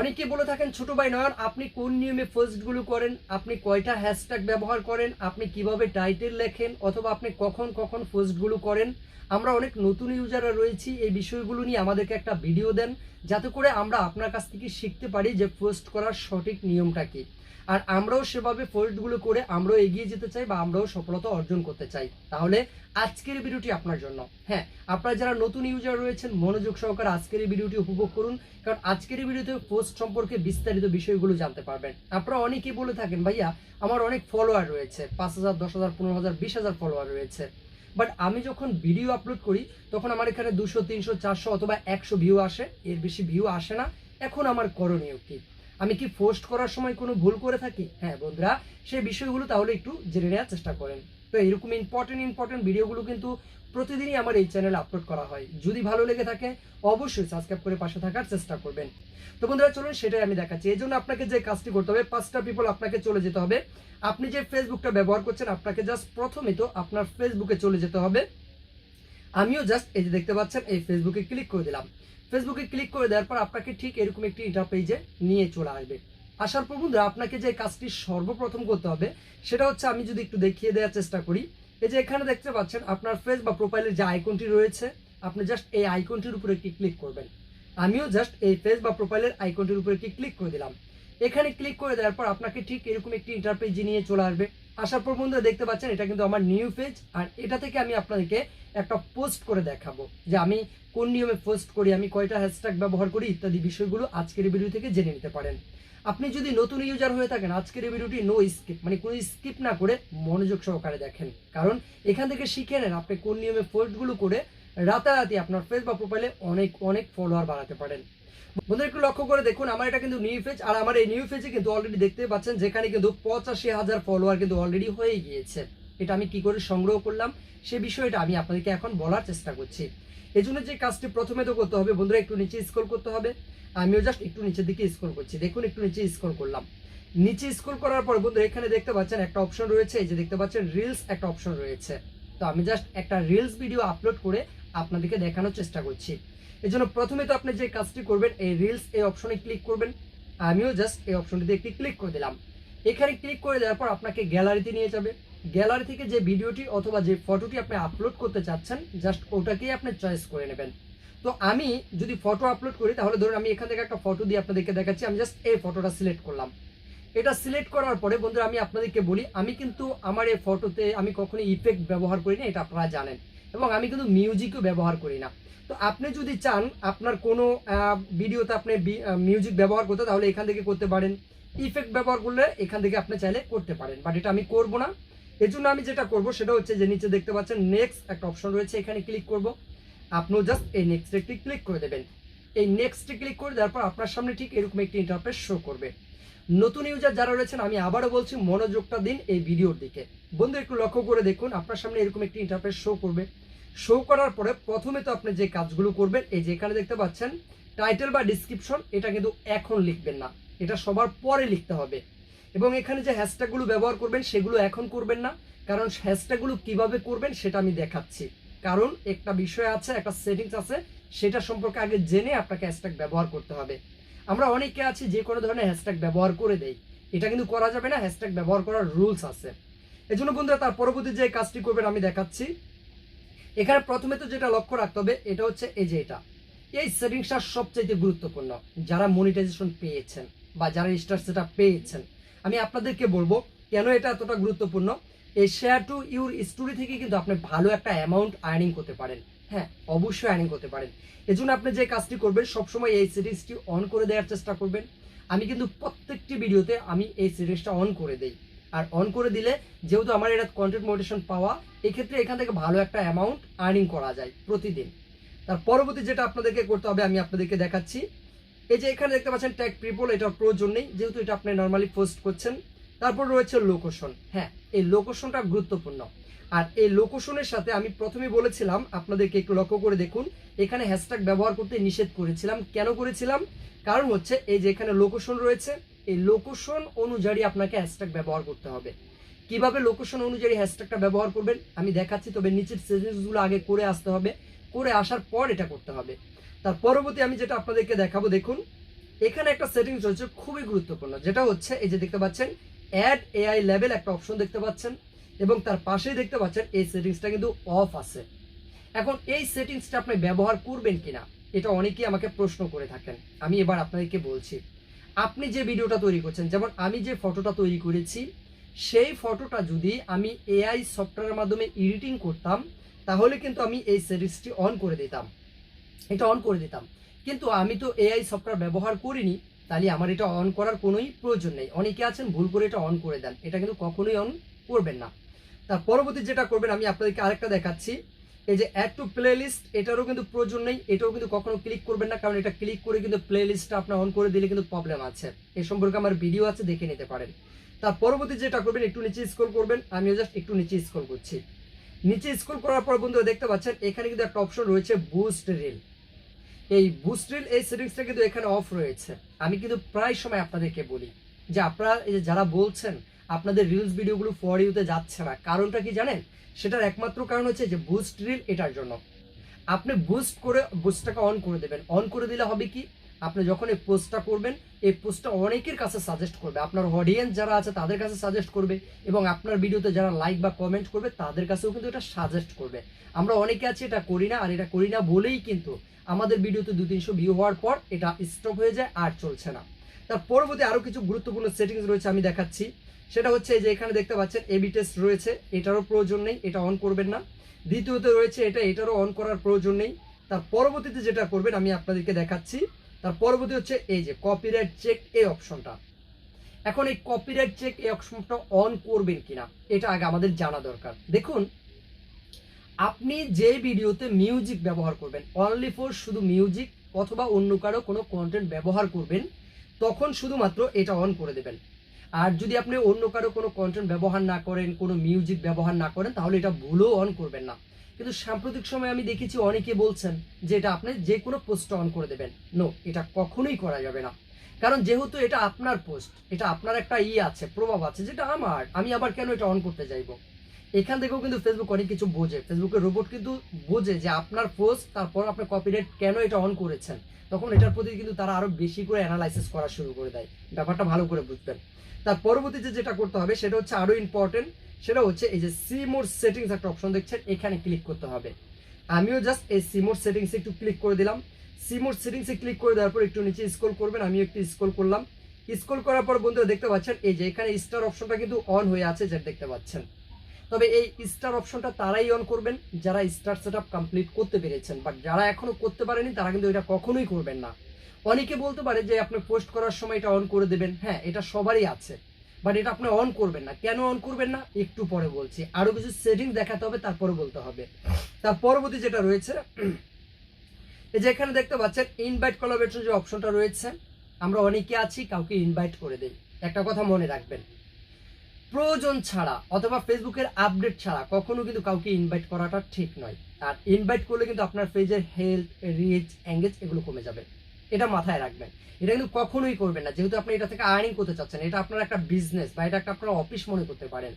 অনেকে বলে থাকেন, ছোট ভাই নয়ন আপনি কোন নিয়মে পোস্টগুলো করেন? আপনি কয়টা হ্যাশট্যাগ ব্যবহার করেন? আপনি কীভাবে টাইটেল লেখেন? অথবা আপনি কখন কখন পোস্টগুলো করেন? আমরা অনেক নতুন ইউজাররা রয়েছি, এই বিষয়গুলো নিয়ে আমাদেরকে একটা ভিডিও দেন, যাতে করে আমরা আপনার কাছ থেকে শিখতে পারি যে পোস্ট করার সঠিক নিয়মটা কি। আর আমরাও সেভাবে পোস্টগুলো করে আমরাও এগিয়ে যেতে চাই বা আমরাও সফলতা অর্জন করতে চাই। তাহলে আজকের ভিডিওটি আপনার জন্য। হ্যাঁ আপনারা যারা নতুন ইউজার রয়েছেন, মনোযোগ সহকারে আজকের এই ভিডিওটি উপভোগ করুন, কারণ আজকের এই ভিডিওতে পোস্ট সম্পর্কে বিস্তারিত বিষয়গুলো জানতে পারবেন। আপনারা অনেকেই বলে থাকেন, ভাইয়া, আমার অনেক ফলোয়ার রয়েছে, পাঁচ হাজার, দশ হাজার, পনেরো হাজার, বিশ হাজার ফলোয়ার রয়েছে। বাট আমি যখন ভিডিও আপলোড করি, তখন আমার এখানে দুশো, তিনশো, চারশো অথবা একশো ভিউ আসে। এর বেশি ভিউ আসে না। এখন আমার করণীয় কি? আমি কি পোস্ট করার সময় কোনো ভুল করে থাকি? হ্যাঁ বন্ধুরা, সেই বিষয়গুলো তাহলে একটু জেনে নেওয়ার চেষ্টা করেন। তো এরকম ইম্পর্টেন্ট ইম্পর্টেন্ট ভিডিওগুলো কিন্তু প্রতিদিনই আমার এই চ্যানেলে আপলোড করা হয়। যদি ভালো লেগে থাকে, অবশ্যই সাবস্ক্রাইব করে পাশে থাকার চেষ্টা করবেন। তো বন্ধুরা, চলুন সেটাই আমি দেখাচ্ছি। এই জন্য আপনাকে যে কাজটি করতে হবে, পাঁচটা পিপল আপনাকে চলে যেতে হবে। আপনি যে ফেসবুকটা ব্যবহার করছেন, আপনাকে জাস্ট প্রথমে তো আপনার ফেসবুকে চলে যেতে হবে। আমিও জাস্ট এই যে দেখতে পাচ্ছেন, এই ফেসবুকে ক্লিক করে দিলাম। ফেসবুকে ক্লিক করে দেওয়ার পর আপনাকে ঠিক এরকম একটি ইন্টারপেজে নিয়ে চলে আসবে। আসার পর বন্ধুরা, আপনাকে যে কাজটি সর্বপ্রথম করতে হবে, সেটা হচ্ছে আমি যদি একটু দেখিয়ে দেওয়ার চেষ্টা করি। এই যে এখানে দেখতে পাচ্ছেন, আপনার ফেস বা প্রোফাইলের যে আইকনটি রয়েছে, আপনি জাস্ট এই আইকনটির উপরে একটি ক্লিক করবেন। আমিও জাস্ট এই ফেস বা প্রোফাইলের আইকনটির উপরে একটি ক্লিক করে দিলাম। এখানে ক্লিক করে দেওয়ার পর আপনাকে ঠিক এরকম একটি ইন্টারপেজ নিয়ে চলে আসবে। আসার পর বন্ধুরা, দেখতে পাচ্ছেন, এটা কিন্তু আমার নিউ পেজ আর এটা থেকে আমি আপনাদেরকে একটা পোস্ট করে দেখাবো যে আমি কোন নিয়মে পোস্ট করি, আমি কয়টা হ্যাশট্যাগ ব্যবহার করি ইত্যাদি বিষয়গুলো আজকের ভিডিও থেকে জেনে নিতে পারেন। আপনি যদি নতুন ইউজার হয়ে থাকেন, আজকের ভিডিওটি নো স্কিপ মানে কোনো স্কিপ না করে মনোযোগ সহকারে দেখেন। কারণ এখান থেকে শিখে নেন আপনি কোন নিয়মে পোস্টগুলো করে রাতারাতি আপনার ফেস বা প্রোফাইলে অনেক অনেক ফলোয়ার বাড়াতে পারেন। বন্ধুরা, একটু লক্ষ্য করে দেখুন, আমার এটা কিন্তু নিউ পেজ আর আমার এই নিউ পেজে কিন্তু অলরেডি দেখতে পাচ্ছেন, যেখানে কিন্তু পঁচাশি হাজার ফলোয়ার কিন্তু অলরেডি হয়ে গিয়েছে। এটা আমি কি করে সংগ্রহ করলাম, সে বিষয়টা আমি আপনাদেরকে এখন বলার চেষ্টা করছি। এই জন্য যে কাজটি প্রথমে তো করতে হবে, বন্ধুরা একটু নিচে স্ক্রল করতে হবে। আমিও জাস্ট একটু নিচের দিকে স্ক্রল করছি। দেখুন, একটু নিচে স্ক্রল করলাম। নিচে স্ক্রল করার পর বন্ধুরা এখানে দেখতে পাচ্ছেন একটা অপশন রয়েছে, এই যে দেখতে পাচ্ছেন রিলস একটা অপশন রয়েছে। তো আমি জাস্ট একটা রিলস ভিডিও আপলোড করে আপনাদেরকে দেখানোর চেষ্টা করছি। এই জন্য প্রথমে তো আপনি যে কাজটি করবেন, এই রিলস এই অপশনে ক্লিক করবেন। আমিও জাস্ট এই অপশনটিতে একটি ক্লিক করে দিলাম। এখানে ক্লিক করে দেওয়ার পর আপনাকে গ্যালারিতে নিয়ে যাবে। গ্যালারি থেকে যে ভিডিওটি অথবা যে ফটোটি আপনি আপলোড করতে চাচ্ছেন জাস্ট ওটাকেই আপনি চয়েস করে নেবেন। তো আমি যদি ফটো আপলোড করি, তাহলে ধরুন আমি এখান থেকে একটা ফটো দিয়ে আপনাদেরকে দেখাচ্ছি, আমি জাস্ট এই ফটোটা সিলেক্ট করলাম। এটা সিলেক্ট করার পরে, বন্ধুরা, আমি আপনাদেরকে বলি, আমি কিন্তু আমার এই ফটোতে আমি কখনো ইফেক্ট ব্যবহার করি না, এটা আপনারা জানেন। এবং আমি কিন্তু মিউজিকও ব্যবহার করি না। তো আপনি যদি চান, আপনার কোনো ভিডিওতে আপনি মিউজিক ব্যবহার করতে, তাহলে এখান থেকে করতে পারেন। ইফেক্ট ব্যবহার করলে এখান থেকে আপনি চাইলে করতে পারেন। বাট এটা আমি করব না। এর জন্য আমি যেটা করব সেটা হচ্ছে যে নিচে দেখতে পাচ্ছেন নেক্সট একটা অপশন রয়েছে, এখানে ক্লিক করব। আপনিও জাস্ট এই নেক্সট একটি ক্লিক করে দেবেন। এই নেক্সটে ক্লিক করে দেওয়ার পর আপনার সামনে ঠিক এরকম একটি ইন্টারফেস শো করবে। নতুন ইউজার যারা রয়েছেন, আমি আবারও বলছি, মনোযোগটা দিন এই ভিডিওর দিকে। বন্ধু একটু লক্ষ্য করে দেখুন, আপনার সামনে এরকম একটি ইন্টারফেস শো করবে। শো করার পরে প্রথমে তো আপনি যে কাজগুলো করবেন, এই যে এখানে দেখতে পাচ্ছেন টাইটেল বা ডিসক্রিপশন এটা কিন্তু এখন লিখবেন না। এটা সবার পরে লিখতে হবে। এবং এখানে যে হ্যাশট্যাগুলো ব্যবহার করবেন, সেগুলো এখন করবেন না। কারণ হ্যাশট্যাগুলো কীভাবে করবেন, সেটা আমি দেখাচ্ছি। কারণ একটা বিষয় আছে, একটা সেটিংস আছে, সেটা সম্পর্কে আগে জেনে আপনাকে হ্যাশট্যাগ ব্যবহার করতে হবে। আমরা অনেকে আছি যে কোনো ধরনের হ্যাশট্যাগ ব্যবহার করে দেই। এটা কিন্তু করা যাবে না হ্যাশট্যাগ ব্যবহার করার রুলস আছে। এই জন্য বন্ধুরা, তার পরবর্তী যে কাজটি করবেন, আমি দেখাচ্ছি। এখানে প্রথমে তো যেটা লক্ষ্য রাখতে হবে, এটা হচ্ছে এই যে এটা। এই সেটিংসটা সবচাইতে গুরুত্বপূর্ণ, যারা মনিটাইজেশন পেয়েছেন বা যারা স্টার সেটা পেয়েছেন। আমি আপনাদেরকে বলব কেন এটা এতটা গুরুত্বপূর্ণ? এই শেয়ার টু ইউর স্টোরি থেকে কিন্তু আপনি ভালো একটা অ্যামাউন্ট আর্নিং করতে পারেন। হ্যাঁ অবশ্যই আর্নিং করতে পারেন। এজন্য আপনি যে কাজটি করবেন, সবসময় এই সিরিজটি অন করে দেওয়ার চেষ্টা করবেন। আমি কিন্তু প্রত্যেকটি ভিডিওতে আমি এই সিরিজটা অন করে দেই। আর অন করে দিলে যেহেতু আমার এটা কন্টেন্ট মোটিভেশন পাওয়া, এক্ষেত্রে এখান থেকে ভালো একটা অ্যামাউন্ট আর্নিং করা যায় প্রতিদিন। তার পরবর্তী যেটা আপনাদেরকে করতে হবে, আমি আপনাদেরকে দেখাচ্ছি। এই যে এখানে দেখতে পাচ্ছেন ট্যাগ পিপল এটার প্রয়োজন নেই, যেহেতু এটা আপনি নর্মালি পোস্ট করছেন। তারপর রয়েছে লোকেশন হ্যাঁ এই লোকেশনটা গুরুত্বপূর্ণ। আর এই লোকেশনের সাথে আমি প্রথমে বলেছিলাম, আপনাদেরকে একটু লক্ষ্য করে দেখুন, এখানে হ্যাশট্যাগ ব্যবহার করতে নিষেধ করেছিলাম। কেন করেছিলাম? কারণ হচ্ছে, এই যে এখানে লোকেশন রয়েছে, এই লোকেশন অনুযায়ী আপনাকে হ্যাশট্যাগ ব্যবহার করতে হবে। কীভাবে লোকেশন অনুযায়ী হ্যাশট্যাগটা ব্যবহার করবেন, আমি দেখাচ্ছি, তবে নিচের সেটিংসগুলো আগে করে আসতে হবে। করে আসার পর এটা করতে হবে। তার পরবর্তী আমি যেটা আপনাদেরকে দেখাবো, দেখুন, এখানে একটা সেটিংস রয়েছে খুবই গুরুত্বপূর্ণ, যেটা হচ্ছে এই যে দেখতে পাচ্ছেন অ্যাড এআই লেভেল একটা অপশন দেখতে পাচ্ছেন, এবং তার পাশেই দেখতে পাচ্ছেন এই সেটিংসটা কিন্তু অফ আছে। এখন এই সেটিংসটা আপনি ব্যবহার করবেন কিনা, এটা অনেকেই আমাকে প্রশ্ন করে থাকেন, আমি এবার আপনাদেরকে বলছি। আপনি যে ভিডিওটা তৈরি করছেন, যেমন আমি যে ফটোটা তৈরি করেছি, সেই ফটোটা যদি আমি এআই সফটওয়্যারের মাধ্যমে এডিটিং করতাম, তাহলে কিন্তু আমি এই সেটিংসটি অন করে দিতাম। এটা অন করে দিতাম। কিন্তু আমি তো এআই সফটওয়্যার ব্যবহার করিনি, তাহলে আমার এটা অন করার কোনোই প্রয়োজন নেই। অনেকে আছেন, ভুল করে এটা অন করে দেন। এটা কিন্তু কখনোই অন করবেন না। তার পরবর্তী যেটা করবেন, আমি আপনাদেরকে আরেকটা দেখাচ্ছি। এই যে অ্যাড টু প্লে লিস্ট এটারও কিন্তু প্রয়োজন নেই। এটাও কিন্তু কখনো ক্লিক করবেন না, কারণ এটা ক্লিক করে কিন্তু প্লে লিস্টটা আপনার অন করে দিলে কিন্তু প্রবলেম আছে। এ সম্পর্কে আমার ভিডিও আছে, দেখে নিতে পারেন। তার পরবর্তী যেটা করবেন, একটু নিচে স্ক্রল করবেন। আমিও জাস্ট একটু নিচে স্ক্রল করছি। নিচে স্ক্রল করার পর বন্ধুরা দেখতে পাচ্ছেন, এখানে কিন্তু একটা অপশন রয়েছে বুস্ট রিল এই বুস্ট রিল এই সেটিংসটা কিন্তু এখানে অফ রয়েছে। আমি কিন্তু প্রায় সময় আপনাদেরকে বলি যে আপনারা, এই যে যারা বলছেন, আপনাদের রিলস ভিডিওগুলো ফর ইউতে যাচ্ছে না। কারণটা কি জানেন? সেটার একমাত্র কারণ হচ্ছে যে বুস্ট রিল এটার জন্য। আপনি বুস্ট করে বুস্টটাকে অন করে দেবেন। অন করে দিলে হবে কি? আপনি যখন এই পোস্টটা করবেন, এই পোস্টটা অনেকের কাছে সাজেস্ট করবে। আপনার অডিয়েন্স যারা আছে, তাদের কাছে সাজেস্ট করবে এবং আপনার ভিডিওতে যারা লাইক বা কমেন্ট করবে, তাদের কাছেও কিন্তু এটা সাজেস্ট করবে। আমরা অনেকে আছি, এটা করি না, আর এটা করি না বলেই কিন্তু আমাদের ভিডিওতে দু তিনশো ভিউ হওয়ার পর এটা স্টপ হয়ে যায় আর চলছে না। তার পরবর্তী আরও কিছু গুরুত্বপূর্ণ সেটিংস রয়েছে আমি দেখাচ্ছি। সেটা হচ্ছে যে এখানে দেখতে পাচ্ছেন এবি টেস্ট রয়েছে, এটারও প্রয়োজন নেই, এটা অন করবেন না। দ্বিতীয়তে রয়েছে এটা, এটারও অন করার প্রয়োজন নেই। তার পরবর্তীতে যেটা করবেন, আমি আপনাদেরকে দেখাচ্ছি। তার পরবর্তী হচ্ছে এই যে কপিরাইট চেক এই অপশনটা এখন এই কপিরাইট চেক এই অপশনটা অন করবেন কিনা, এটা আগে আমাদের জানা দরকার। দেখুন, আপনি যে ভিডিওতে মিউজিক ব্যবহার করবেন অনলি ফর শুধু মিউজিক অথবা অন্য কারও কোনো কন্টেন্ট ব্যবহার করবেন, তখন শুধুমাত্র এটা অন করে দেবেন। আর যদি আপনি অন্য কারও কোনো কন্টেন্ট ব্যবহার না করেন, কোনো মিউজিক ব্যবহার না করেন, তাহলে এটা ভুলও অন করবেন না। কিন্তু সাম্প্রতিক সময় আমি দেখেছি অনেকে বলছেন যে এটা আপনি যে কোনো পোস্ট অন করে দেবেন। নো এটা কখনোই করা যাবে না। কারণ যেহেতু এটা আপনার পোস্ট এটা আপনার একটা ই আছে, প্রভাব আছে যেটা আমার, আমি আবার কেন এটা অন করতে যাইবো? এখান থেকেও কিন্তু ফেসবুক অনেক কিছু বোঝে। ফেসবুকের রোবট কিন্তু বোঝে যে আপনার পোস্ট তারপর আপনার কপিরাইট কেন এটা অন করেছেন? তখন এটার প্রতি কিন্তু তারা আরও বেশি করে অ্যানালাইসিস করা শুরু করে দেয়। ব্যাপারটা ভালো করে বুঝবেন। তার পরবর্তীতে যেটা করতে হবে, সেটা হচ্ছে আরও ইম্পর্টেন্ট সেটা হচ্ছে এই যে সিমোর সেটিংস একটা অপশন দেখছেন, এখানে ক্লিক করতে হবে। আমিও জাস্ট এই সিমোর সেটিংসে একটু ক্লিক করে দিলাম। সিমোর সেটিংসে ক্লিক করে দেওয়ার পর একটু নিচে স্ক্রল করবেন আমি একটু স্ক্রল করলাম। স্ক্রল করার পর বন্ধুরা দেখতে পাচ্ছেন, এই যে এখানে স্টার অপশনটা কিন্তু অন হয়ে আছে, যেটা দেখতে পাচ্ছেন। তবে এই স্টার অপশনটা তারাই অন করবেন, যারা স্টার সেট কমপ্লিট করতে পেরেছেন। বাট যারা এখনও করতে পারেনি, তারা কিন্তু এটা কখনোই করবেন না। অনেকে বলতে পারে যে আপনি পোস্ট করার সময় এটা অন করে দেবেন। হ্যাঁ এটা সবারই আছে। বাট এটা আপনি অন করবেন না। কেন অন করবেন না? একটু পরে বলছি। আরও কিছু সেটিং দেখাতে হবে, তারপরে বলতে হবে। তার পরবর্তী যেটা রয়েছে, এই যে এখানে দেখতে পাচ্ছেন ইনভাইট কোলাবরেশন যে অপশনটা রয়েছে, আমরা অনেকে আছি, কাউকে ইনভাইট করে দেই। একটা কথা মনে রাখবেন। প্রয়োজন ছাড়া অথবা ফেসবুকের আপডেট ছাড়া কখনো কিন্তু কাউকে ইনভাইট করাটা ঠিক নয়। আর ইনভাইট করলে কিন্তু আপনার পেজের হেলথ রিচ এঙ্গেজ এগুলো কমে যাবে। এটা মাথায় রাখবেন। এটা কিন্তু কখনোই করবেন না। যেহেতু আপনি এটা থেকে আর্নিং করতে চাচ্ছেন, এটা আপনার একটা বিজনেস বা এটা একটা আপনার অফিস মনে করতে পারেন।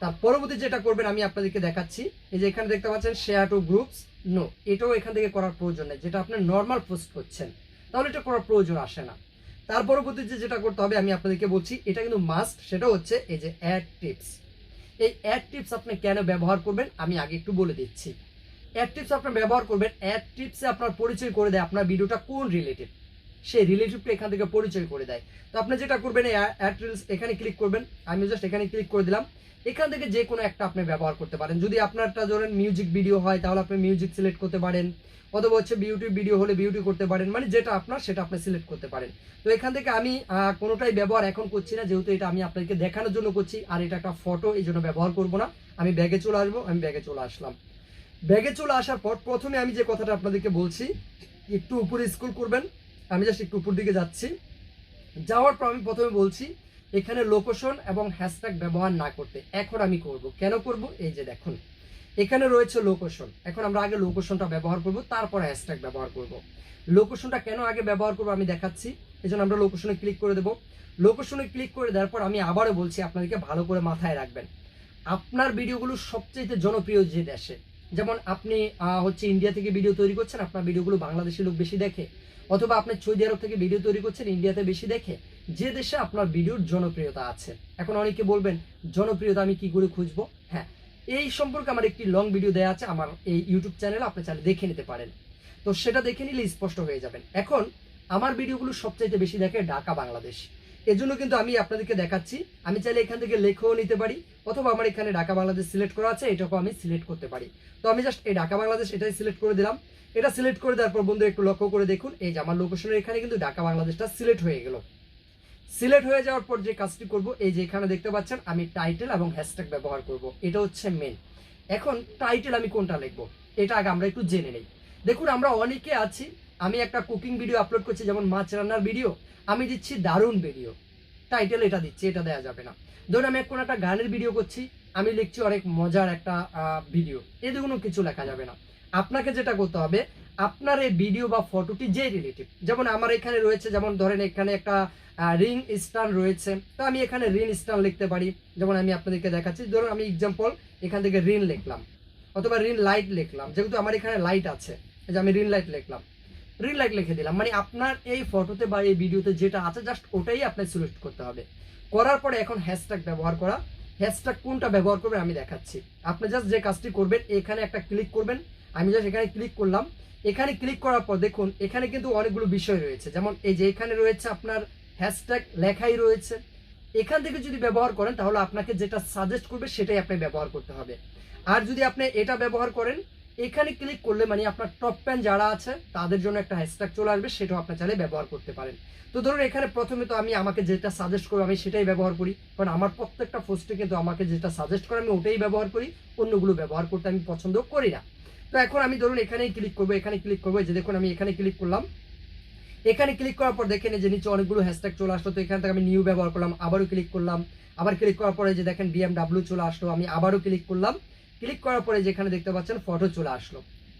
তার পরবর্তী যেটা করবেন, আমি আপনাদেরকে দেখাচ্ছি। এই যে এখানে দেখতে পাচ্ছেন শেয়ার টু গ্রুপস নো এটাও এখান থেকে করার প্রয়োজন নেই। যেটা আপনি নর্মাল পোস্ট করছেন, তাহলে এটা করার প্রয়োজন আসে না। তার পরবর্তীতে যেটা করতে হবে, আমি আপনাদেরকে বলছি, এটা কিন্তু মাস্ট সেটা হচ্ছে এই যে অ্যাড টিপস এই অ্যাড টিপস আপনি কেন ব্যবহার করবেন, আমি আগে একটু বলে দিচ্ছি। অ্যাড টিপস আপনি ব্যবহার করবেন অ্যাড টিপসে আপনার পরিচয় করে দেয় আপনার ভিডিওটা কোন রিলেটেড সেই রিলেটিভটা এখান থেকে পরিচয় করে দেয়। তো আপনি যেটা করবেন, এই অ্যাড রিলস এখানে ক্লিক করবেন। আমি জাস্ট এখানে ক্লিক করে দিলাম। এখান থেকে যে কোনো একটা আপনি ব্যবহার করতে পারেন। যদি আপনারটা ধরেন মিউজিক ভিডিও হয়, তাহলে আপনি মিউজিক সিলেক্ট করতে পারেন। অথবা হচ্ছে বিউটি ভিডিও হলে বিউটি করতে পারেন। মানে যেটা আপনার, সেটা আপনি সিলেক্ট করতে পারেন। তো এখান থেকে আমি কোনোটাই ব্যবহার এখন করছি না। যেহেতু এটা আমি আপনাদেরকে দেখানোর জন্য করছি, আর এটা একটা ফটো এই জন্য ব্যবহার করব না। আমি ব্যাগে চলে আসব, আমি ব্যাগে চলে আসলাম। ব্যাগে চলে আসার পর প্রথমে আমি যে কথাটা আপনাদেরকে বলছি, একটু উপরে স্কুল করবেন। আমি জাস্ট একটু উপর দিকে যাচ্ছি। যাওয়ার পর আমি প্রথমে বলছি এখানে লোকেশন এবং হ্যাশট্যাগ ব্যবহার না করতে। এখন আমি করব। কেন করব? এই যে দেখুন। এখানে রয়েছে লোকেশন এখন আমরা আগে লোকেশনটা ব্যবহার করব, তারপর হ্যাশট্যাগ ব্যবহার করব। লোকেশনটা কেন আগে ব্যবহার করব আমি দেখাচ্ছি। এই আমরা লোকেশনে ক্লিক করে দেবো। লোকেশনে ক্লিক করে দেওয়ার পর আমি আবারও বলছি, আপনাদেরকে ভালো করে মাথায় রাখবেন। আপনার ভিডিওগুলো সবচেয়ে জনপ্রিয় যে দেশে, যেমন আপনি হচ্ছে ইন্ডিয়া থেকে ভিডিও তৈরি করছেন, আপনার ভিডিওগুলো বাংলাদেশি লোক বেশি দেখে, অথবা আপনি সৌদি আরব থেকে ভিডিও তৈরি করছেন ইন্ডিয়াতে বেশি দেখে যে দেশে আপনার ভিডিওর জনপ্রিয়তা আছে। এখন অনেকে বলবেন, জনপ্রিয়তা আমি কি করে খুঁজবো? হ্যাঁ এই সম্পর্কে আমার একটি লং ভিডিও দেওয়া আছে, আমার এই ইউটিউব চ্যানেলে আপনি চাইলে দেখে নিতে পারেন। তো সেটা দেখে নিলে স্পষ্ট হয়ে যাবেন। এখন, আমার ভিডিওগুলো সবচাইতে বেশি দেখে ঢাকা, বাংলাদেশ। এজন্য কিন্তু আমি আপনাদেরকে দেখাচ্ছি, আমি চাইলে এখান থেকে লেখেও নিতে পারি, অথবা আমার এখানে ঢাকা, বাংলাদেশ সিলেক্ট করা আছে এটাকেও আমি সিলেক্ট করতে পারি। তো আমি জাস্ট এই ঢাকা, বাংলাদেশ এটাই সিলেক্ট করে দিলাম। এটা সিলেক্ট করে দেওয়ার পর বন্ধু একটু লক্ষ্য করে দেখুন, এই যে আমার লোকেশনের এখানে কিন্তু ঢাকা, বাংলাদেশটা সিলেক্ট হয়ে গেল। সিলেক্ট হয়ে যাওয়ার পর যে কাজটি করব, এই যে এখানে দেখতে পাচ্ছেন, আমি টাইটেল এবং হ্যাশট্যাগ ব্যবহার করব। এটা হচ্ছে মেন এখন টাইটেল আমি কোনটা লিখব? এটা আগে আমরা একটু জেনে নেই। দেখুন, আমরা অনেকে আছি, আমি একটা কুকিং ভিডিও আপলোড করছি, যেমন মাছ রান্নার ভিডিও আমি দিচ্ছি দারুণ ভিডিও টাইটেল এটা দিচ্ছি, এটা দেওয়া যাবে না। ধরুন, আমি কোনো একটা গানের ভিডিও করছি, আমি লিখছি অনেক মজার একটা ভিডিও এগুলো কিছু লেখা যাবে না। আপনাকে যেটা করতে হবে, আপনার এই ভিডিও বা ফটোটি যে রিলেটিভ যেমন আমার এখানে রয়েছে, যেমন ধরেন এখানে একটা রিং স্টার রয়েছে। তো আমি এখানে রিং স্টান লিখতে পারি। যেমন আমি আপনাদেরকে দেখাচ্ছি। ধরুন আমি এক্সাম্পল এখান থেকে রিন লিখলাম। অথবা রিন লাইট লিখলাম। যেহেতু আমার এখানে লাইট আছে যে আমি রিন লাইট লিখলাম। রিন লাইট লিখে দিলাম। মানে আপনার এই ফটোতে বা এই ভিডিওতে যেটা আছে জাস্ট ওটাই আপনার সিলেক্ট করতে হবে। করার পরে এখন হ্যাশট্যাগ ব্যবহার করা। হ্যাশট্যাগ কোনটা ব্যবহার করবেন আমি দেখাচ্ছি। আপনি জাস্ট যে কাজটি করবেন, এখানে একটা ক্লিক করবেন। আমি জাস্ট এখানে ক্লিক করলাম। এখানে ক্লিক করার পর দেখুন, এখানে কিন্তু অনেকগুলো বিষয় রয়েছে। যেমন এই যে এখানে রয়েছে আপনার হ্যাশট্যাগ লেখাই রয়েছে। এখান থেকে যদি ব্যবহার করেন, তাহলে আপনাকে যেটা সাজেস্ট করবে, সেটাই আপনি ব্যবহার করতে হবে। আর যদি আপনি এটা ব্যবহার করেন, এখানে ক্লিক করলে মানে আপনার টপ প্যান যারা আছে, তাদের জন্য একটা হ্যাশট্যাগ চলে আসবে, সেটাও আপনার চাইলে ব্যবহার করতে পারেন। তো ধরুন, এখানে প্রথমে তো আমি আমাকে যেটা সাজেস্ট করব, আমি সেটাই ব্যবহার করি। কারণ আমার প্রত্যেকটা পোস্টে কিন্তু আমাকে যেটা সাজেস্ট করে, আমি ওটাই ব্যবহার করি। অন্যগুলো ব্যবহার করতে আমি পছন্দ করি না। তো এখন আমি ধরুন, এখানেই ক্লিক করব, এখানে ক্লিক করব যে দেখুন, আমি এখানে ক্লিক করলাম। এখানে ক্লিক করার পর দেখেন যে নিচে অনেকগুলো হ্যাশট্যাগ চলে আসলো, তো এখান থেকে আমি নিউ ব্যবহার করলাম, আবারও ক্লিক করলাম, আবার ক্লিক করার পরে যে দেখেন বিএমডাব্লিউ চলে আসলো, আমি আবারও ক্লিক করলাম ক্লিক করার পরে যেখানে দেখতে পাচ্ছেন ফটো চলে আসলো।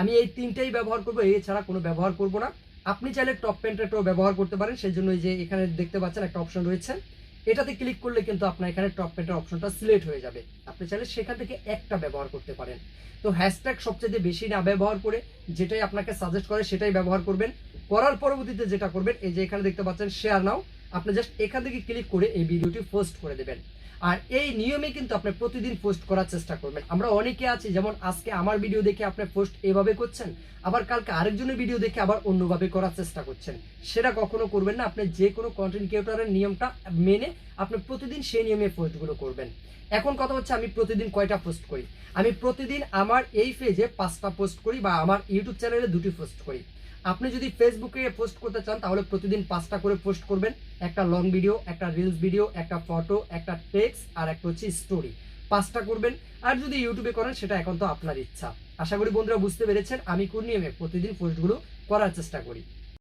আমি এই তিনটেই ব্যবহার করব, এছাড়া কোনো ব্যবহার করব না। আপনি চাইলে টপ পেন্টারটাও ব্যবহার করতে পারেন, সেই জন্য যে এখানে দেখতে পাচ্ছেন একটা অপশন রয়েছে। এটাতে ক্লিক করলে কিন্তু আপনার এখানে টপ পেন্টার অপশনটা সিলেক্ট হয়ে যাবে। আপনি চাইলে সেখান থেকে একটা ব্যবহার করতে পারেন। তো হ্যাশট্যাগ সবচেয়ে বেশি না ব্যবহার করে, যেটাই আপনাকে সাজেস্ট করে, সেটাই ব্যবহার করবেন। করার পরবর্তীতে যেটা করবেন, এই যে এখানে দেখতে পাচ্ছেন শেয়ার নাও আপনি জাস্ট এখান থেকে ক্লিক করে এই ভিডিওটি পোস্ট করে দেবেন। আর এই নিয়মে কিন্তু আপনি প্রতিদিন পোস্ট করার চেষ্টা করবেন। আমরা অনেকে আছি, যেমন আজকে আমার ভিডিও দেখে আপনি পোস্ট এভাবে করছেন, আবার কালকে আরেকজনের ভিডিও দেখে আবার অন্যভাবে করার চেষ্টা করছেন। সেটা কখনো করবেন না, আপনি যে কোনো কন্টেন্ট ক্রিয়েটরের নিয়মটা মেনে আপনি প্রতিদিন সেই নিয়মে পোস্টগুলো করবেন। এখন কথা হচ্ছে, আমি প্রতিদিন কয়টা পোস্ট করি? আমি প্রতিদিন আমার এই পেজে পাঁচটা পোস্ট করি বা আমার ইউটিউব চ্যানেলে দুটি পোস্ট করি। আপনি যদি ফেসবুকে পোস্ট করতে চান, তাহলে প্রতিদিন পাঁচটা করে পোস্ট করবেন। একটা লং ভিডিও একটা রিলস ভিডিও একটা ফটো একটা টেক্সট আর একটা হচ্ছে স্টোরি পাঁচটা করবেন। আর যদি ইউটিউবে করেন, সেটা এখন তো আপনার ইচ্ছা। আশা করি বন্ধুরা বুঝতে পেরেছেন। আমি কোন নিয়মে প্রতিদিন পোস্টগুলো করার চেষ্টা করি।